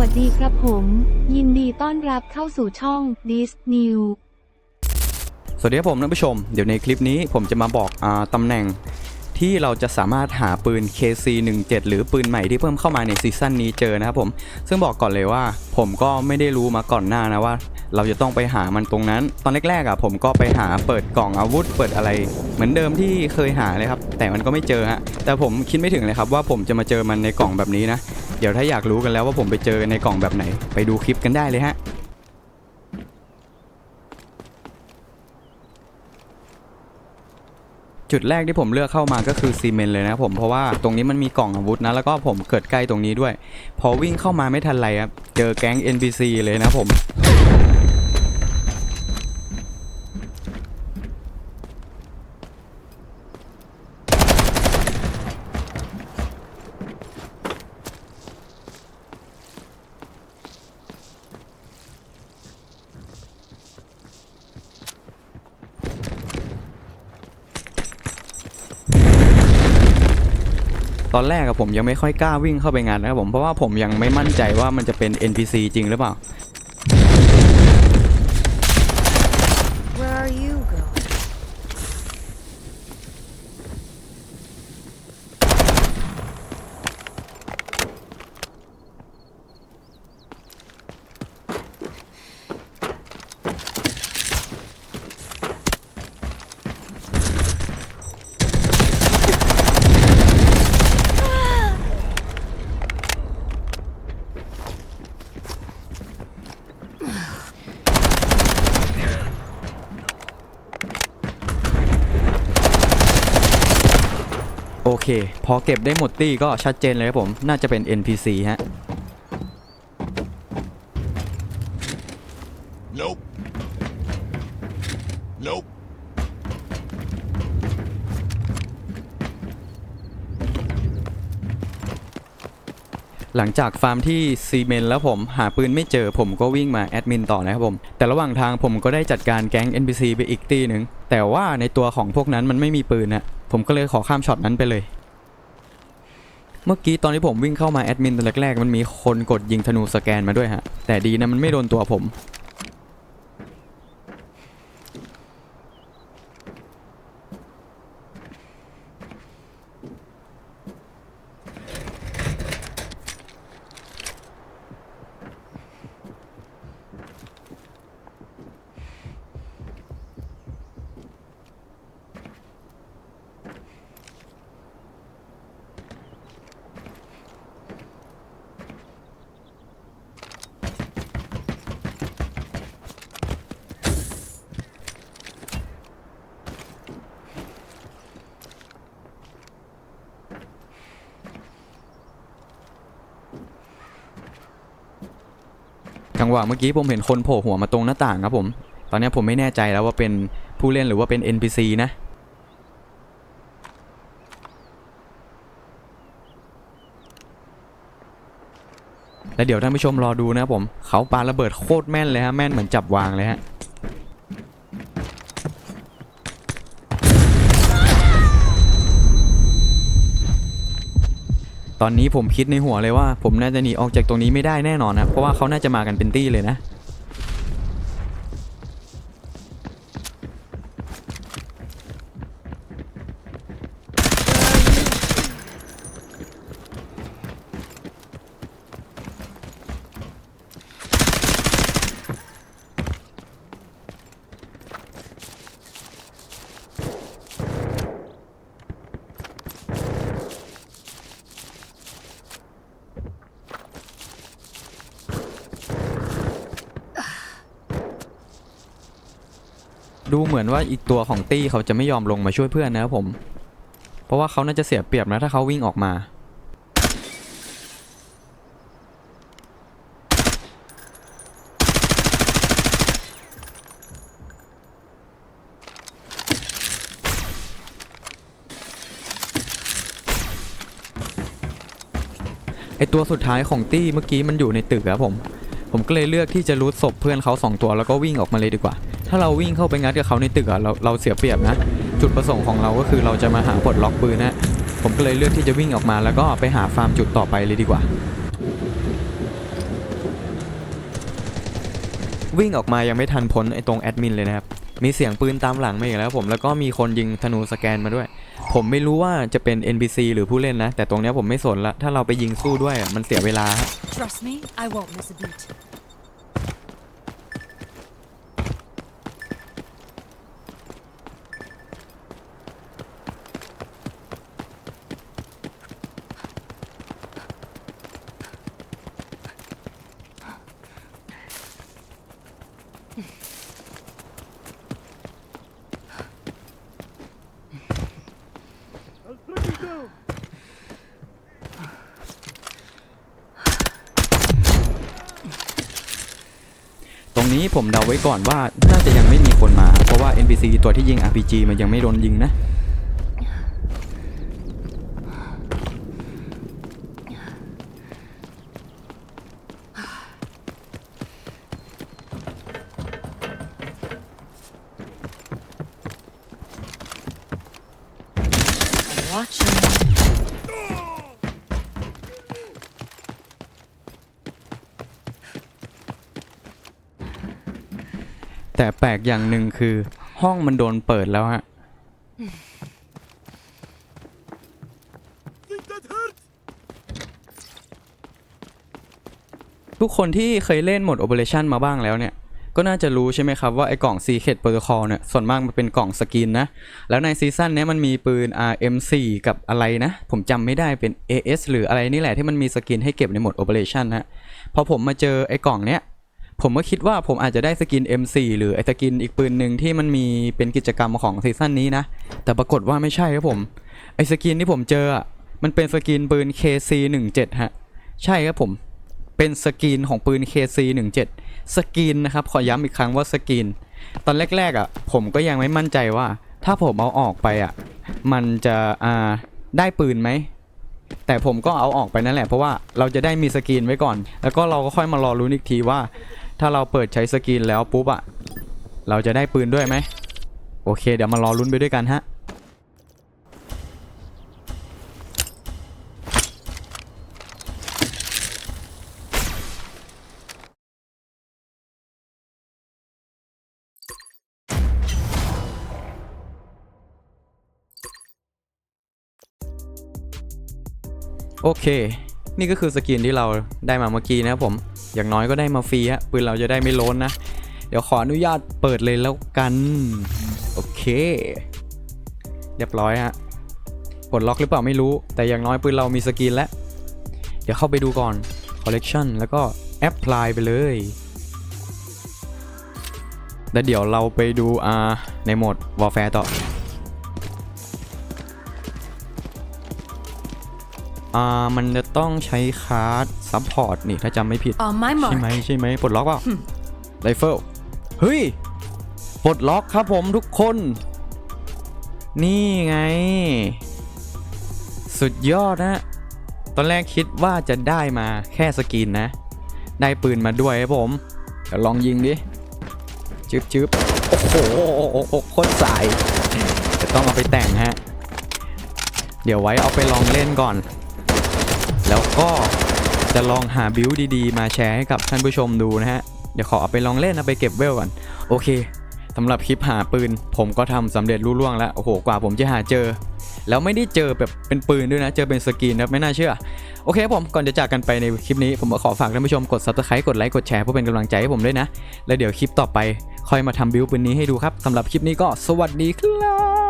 วัสดีครับผม ยินดีต้อนรับเข้าสู่ช่อง Dis New สวัสดีครับผมท่านผู้ชม เดี๋ยวในคลิปนี้ผมจะมาบอกอตำแหน่งที่เราจะสามารถหาปืน KC17 หรือปืนใหม่ที่เพิ่มเข้ามาในซีซั่นนี้เจอนะครับผม ซึ่งบอกก่อนเลยว่า ผมก็ไม่ได้รู้มาก่อนหน้านะว่า เราจะต้องไปหามันตรงนั้น ตอนแรกๆอะผมก็ไปหาเปิดกล่องอาวุธ เปิดอะไร เหมือนเดิมที่เคยหาเลยครับ แต่มันก็ไม่เจอฮะ แต่ผมคิดไม่ถึงเลยครับว่าผมจะมาเจอมันในกล่องแบบนี้นะ เดี๋ยวถ้าอยากรู้กันแล้วว่าผมไปเจอในกล่องแบบไหน ไปดูคลิปกันได้เลยฮะจุดแรกที่ผมเลือกเข้ามาก็คือซีเมนต์เลยนะผมเพราะว่าตรงนี้มันมีกล่องอาวุธนะแล้วก็ผมเกิดใกล้ตรงนี้ด้วย พอวิ่งเข้ามาไม่ทันไรครับเจอแก๊ง NPC เลยนะผม ตอนแรกอะผมยังไม่ค่อยกล้าวิ่งเข้าไปงานนะครับผมเพราะว่าผมยังไม่มั่นใจว่ามันจะเป็น NPC จริงหรือเปล่า เค พอเก็บได้หมดตี้ก็ชัดเจนเลยครับผม น่าจะเป็น NPC ฮะ Nope. Nope. หลังจากฟาร์มที่ซีเมนต์แล้วผมหาปืนไม่เจอผมก็วิ่งมาแอดมินต่อนะครับผม แต่ระหว่างทางผมก็ได้จัดการแก๊ง NPC ไปอีกตีหนึ่งแต่ว่าในตัวของพวกนั้นมันไม่มีปืนนะผมก็เลยขอข้ามช็อตนั้นไปเลย เมื่อกี้ตอนที่ผมวิ่งเข้ามาแอดมินตอนแรกๆมันมีคนกดยิงธนูสแกนมาด้วยฮะ แต่ดีนะมันไม่โดนตัวผม จังหวะเมื่อกี้ผมเห็นคนโผล่หัวมาตรงหน้าต่างครับผม ตอนนี้ผมไม่แน่ใจแล้วว่าเป็นผู้เล่นหรือว่าเป็น NPC นะแล้วเดี๋ยวท่านผู้ชมรอดูนะครับผม เขาปาระเบิดโคตรแม่นเลยฮะ แม่นเหมือนจับวางเลยฮะ ตอนนี้ผมคิดในหัวเลยว่า ผมน่าจะหนีออกจากตรงนี้ไม่ได้แน่นอนนะเพราะว่าเขาน่าจะมากันเป็นตี้เลยนะ ดูเหมือนว่าอีกตัวของตี้เขาจะไม่ยอมลงมาช่วยเพื่อนนะครับผม เพราะว่าเขาน่าจะเสียเปรียบนะถ้าเขาวิ่งออกมา ไอตัวสุดท้ายของตี้เมื่อกี้มันอยู่ในตึกครับผม ผมก็เลยเลือกที่จะรูดศพเพื่อนเขาสองตัวแล้วก็วิ่งออกมาเลยดีกว่า ถ้าเราวิ่งเข้าไปงัดกับเขาในตึกอะเราเราเสียเปรียบนะ จุดประสงค์ของเราก็คือเราจะมาหาปลดล็อกปืนนะ ผมก็เลยเลือกที่จะวิ่งออกมาแล้วก็ไปหาฟาร์มจุดต่อไปเลยดีกว่า วิ่งออกมายังไม่ทันพ้นไอ้ตรงแอดมินเลยนะครับ มีเสียงปืนตามหลังมาอีกแล้วผมแล้วก็มีคนยิงธนูสแกนมาด้วย ผมไม่รู้ว่าจะเป็น NPC หรือผู้เล่นนะ แต่ตรงเนี้ยผมไม่สนละถ้าเราไปยิงสู้ด้วยอะมันเสียเวลา Trust me, I won't miss a beat. รงนี้ผมเดาไว้ก่อนว่าน่าจะยังไม่มีคนมา เพราะว่า NPC ตัวที่ยิง RPG มันยังไม่โดนยิงนะ Watch แต่แปลกอย่างหนึ่งคือ ห้องมันโดนเปิดแล้วฮะ ทุกคนที่เคยเล่นโหมด Operation มาบ้างแล้วเนี่ย ก็น่าจะรู้ใช่ไหมครับว่าไอ้กล่อง Secret Protocol เนี่ย ส่วนมากมันเป็นกล่องสกินนะ แล้วในซีซั่นนี้มันมีปืน RM4 กับอะไรนะ ผมจำไม่ได้เป็น AS หรืออะไรนี่แหละที่มันมีสกินให้เก็บในโหมด Operation นะพอผมมาเจอไอ้กล่องเนี้ย ผมก็คิดว่าผมอาจจะได้สกิน M4 หรือไอ้สกินอีกปืนหนึ่งที่มันมีเป็นกิจกรรมของซีซั่นนี้นะ แต่ปรากฏว่าไม่ใช่ครับผม ไอ้สกินที่ผมเจอ มันเป็นสกินปืน KC17 ฮะ ใช่ครับผม เป็นสกินของปืน KC17 สกินนะครับ ขอย้ำอีกครั้งว่าสกิน ตอนแรกๆอะ ผมก็ยังไม่มั่นใจว่า ถ้าผมเอาออกไปอะ มันจะอ่าได้ปืนไหมแต่ผมก็เอาออกไปนั่นแหละเพราะว่าเราจะได้มีสกินไว้ก่อน แล้วก็เราก็ค่อยมารอรุ้อีกทีว่า ถ้าเราเปิดใช้สกินแล้วปุ๊บอะเราจะได้ปืนด้วยไหมโอเค เดี๋ยวมารอลุ้นไปด้วยกันฮะโอเค นี่ก็คือสกินที่เราได้มาเมื่อกี้นะครับผม อย่างน้อยก็ได้มาฟรีฮะปืนเราจะได้ไม่ล้นนะ เดี๋ยวขออนุญาตเปิดเลยแล้วกัน โอเค เรียบร้อยฮะปลดล็อกหรือเปล่าไม่รู้ แต่อย่างน้อยปืนเรามีสกินแล้ว เดี๋ยวเข้าไปดูก่อน collection แล้วก็ apply ไปเลยแล้วเดี๋ยวเราไปดูอ่าในโหมด warfare ต่อ อ่ามันจะต้องใช้คาร์ดซัพพอร์ตนี่ถ้าจำไม่ผิด On my ใช่ไหม mark. ใช่ไหมปลดล็อกเปล่าไรเฟิลเฮ้ยปลดล็อกครับผมทุกคน นี่ไง สุดยอดนะ ตอนแรกคิดว่าจะได้มาแค่สกินนะ ได้ปืนมาด้วยครับผมเดี๋ยวลองยิงดิจึ๊บจึ๊บโอ้โหโคตรสายจะต้องเอาไปแต่งฮะ เดี๋ยวไว้เอาไปลองเล่นก่อน แล้วก็จะลองหาบิวดีๆ มาแชร์ให้กับท่านผู้ชมดูนะฮะ เดี๋ยวขอเอาไปลองเล่นเอาไปเก็บเวลก่อน โอเคสำหรับคลิปหาปืน ผมก็ทำสำเร็จรุ่ล่วงแล้ว โอ้โห กว่าผมจะหาเจอ แล้วไม่ได้เจอแบบเป็นปืนด้วยนะ เจอเป็นสกรีนนะไม่น่าเชื่อ โอเคผมก่อนจะจากกันไปในคลิปนี้ ผมก็ขอฝากท่านผู้ชมกด subscribe กดไลค์กดแชร์เพื่อเป็นกำลังใจให้ผมด้วยนะ แล้วเดี๋ยวคลิปต่อไปค่อยมาทำบิวปืนนี้ให้ดูครับสำหรับคลิปนี้ก็สวัสดีครับ